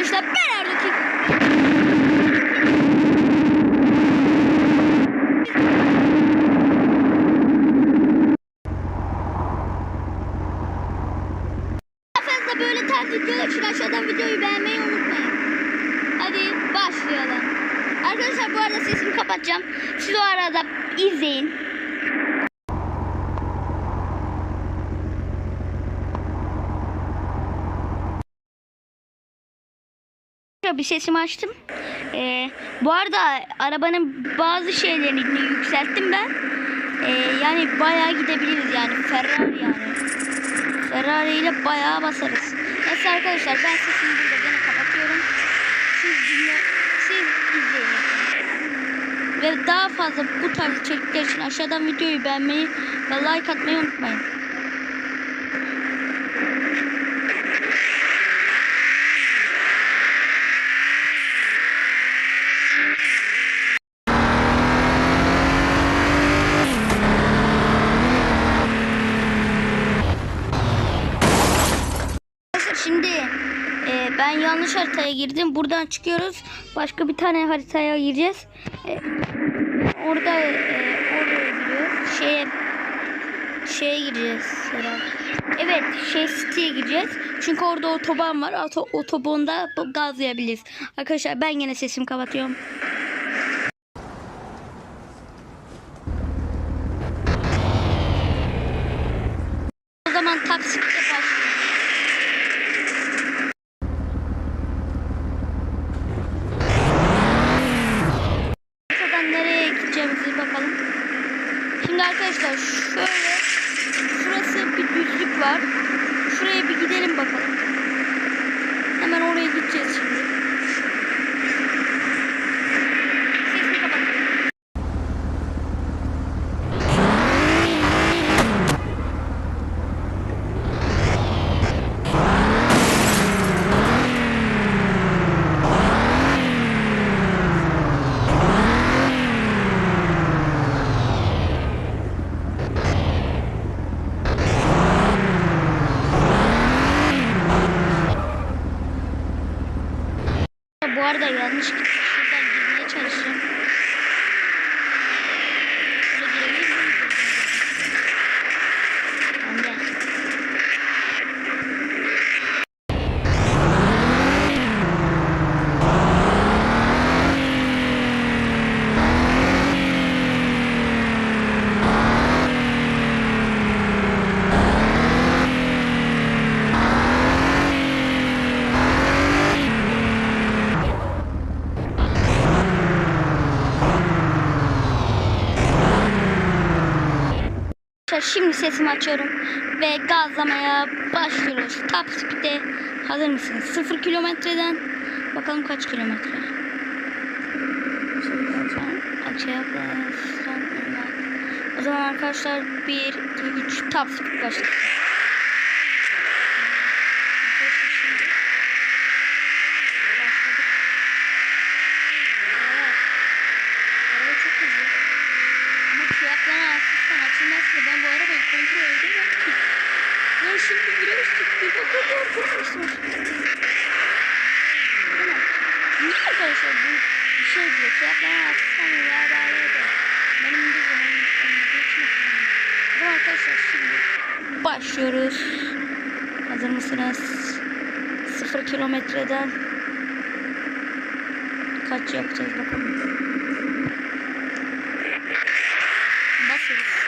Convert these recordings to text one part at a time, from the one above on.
arkadaşlar ben Erdoğan. Fazla böyle tarz videolar için aşağıdan videoyu beğenmeyi unutmayın. Hadi başlayalım. Arkadaşlar bu arada sesimi kapatacağım. Siz o arada izleyin. Bir sesimi açtım. Ee, bu arada arabanın bazı şeylerini yükselttim ben. Ee, yani bayağı gidebiliriz yani Ferrari yani. Ferrari ile bayağı basarız. Neyse arkadaşlar ben sesimi burada gene kapatıyorum. Siz dinle, siz izleyin. Ve daha fazla bu tarz içerikler için aşağıdan videoyu beğenmeyi ve like atmayı unutmayın. Arkadaşlar Şimdi e, ben yanlış haritaya girdim. Buradan çıkıyoruz. Başka bir tane haritaya gireceğiz. E, orada e, oraya giriyoruz. Şeye şeye gireceğiz herhalde. Evet, şey City'ye gireceğiz. Çünkü orada otoban var. Oto, otobanda gazlayabiliriz. Arkadaşlar ben yine sesimi kapatıyorum. O zaman taksitle başlıyoruz. Buradan nereye gideceğimizi bakalım. Şimdi arkadaşlar şöyle şurası bir düzlük var. Şuraya bir gidelim bakalım. Hemen oraya gideceğiz şimdi. Bu arada yanlış. Şuradan girmeye çalışacağım. Arkadaşlar Şimdi sesimi açıyorum ve gazlamaya başlıyoruz. Top speed'e hazır mısınız? 0 kilometreden bakalım kaç kilometre. O zaman arkadaşlar 1, 2, 3 top speed başlasın. Arkadaşlar şimdi başladık. Evet. Araba çok hızlı. Ama fiyatlarına asistan açılmazsa ben bu arabayı kontrol edemem ki. Ya şimdi viraj çıktı. Bakın arkadaşlar. Niye arkadaşlar bu bir şey diyor. Fiyatlarına asistan ve haberleri de. Benim de zaman için hatırlamıyorum. Bu arkadaşlar şimdi başlıyoruz. Hazır mısınız? Sıfır kilometreden kaç yapacağız bakalım. basarız.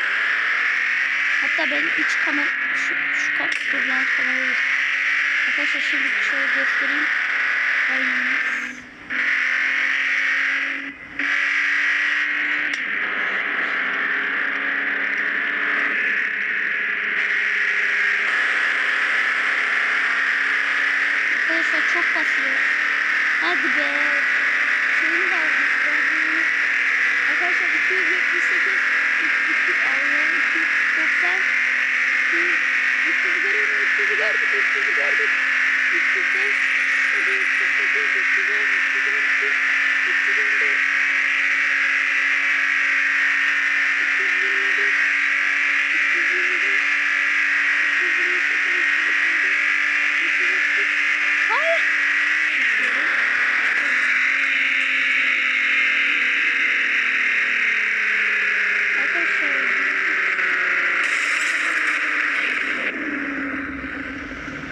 Hatta ben iç kamera şu şu ka dur lan kamerayı. Arkadaşlar şimdi şöyle göstereyim. Aynen. Arkadaşlar çok basıyor. Hadi be. 300 gördüm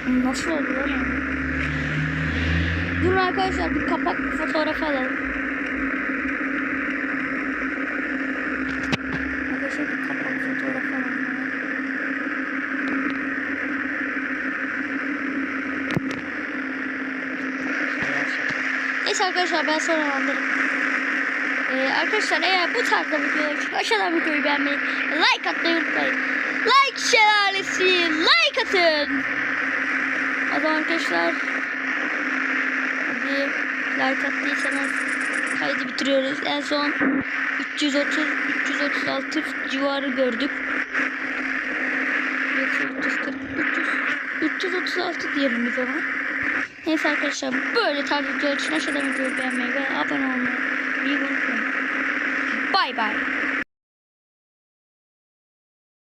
Nasıl oldu lan? Durun arkadaşlar bir kapak fotoğrafı alalım. Arkadaşlar bir kapak fotoğrafı alalım. Neyse arkadaşlar ben sonra anlarım. Ee, arkadaşlar eğer bu tarzda videolar için aşağıdan videoyu beğenmeyi, like atmayı unutmayın. Like şelalesi, like atın. O arkadaşlar hadi like attıysanız kaydı bitiriyoruz. En son 330 336 civarı gördük. Yoksa 340 300 336 diyelim o zaman. Neyse arkadaşlar böyle tarz videolar için aşağıdan videoyu beğenmeyi ve abone olmayı unutmayın. Bay bay.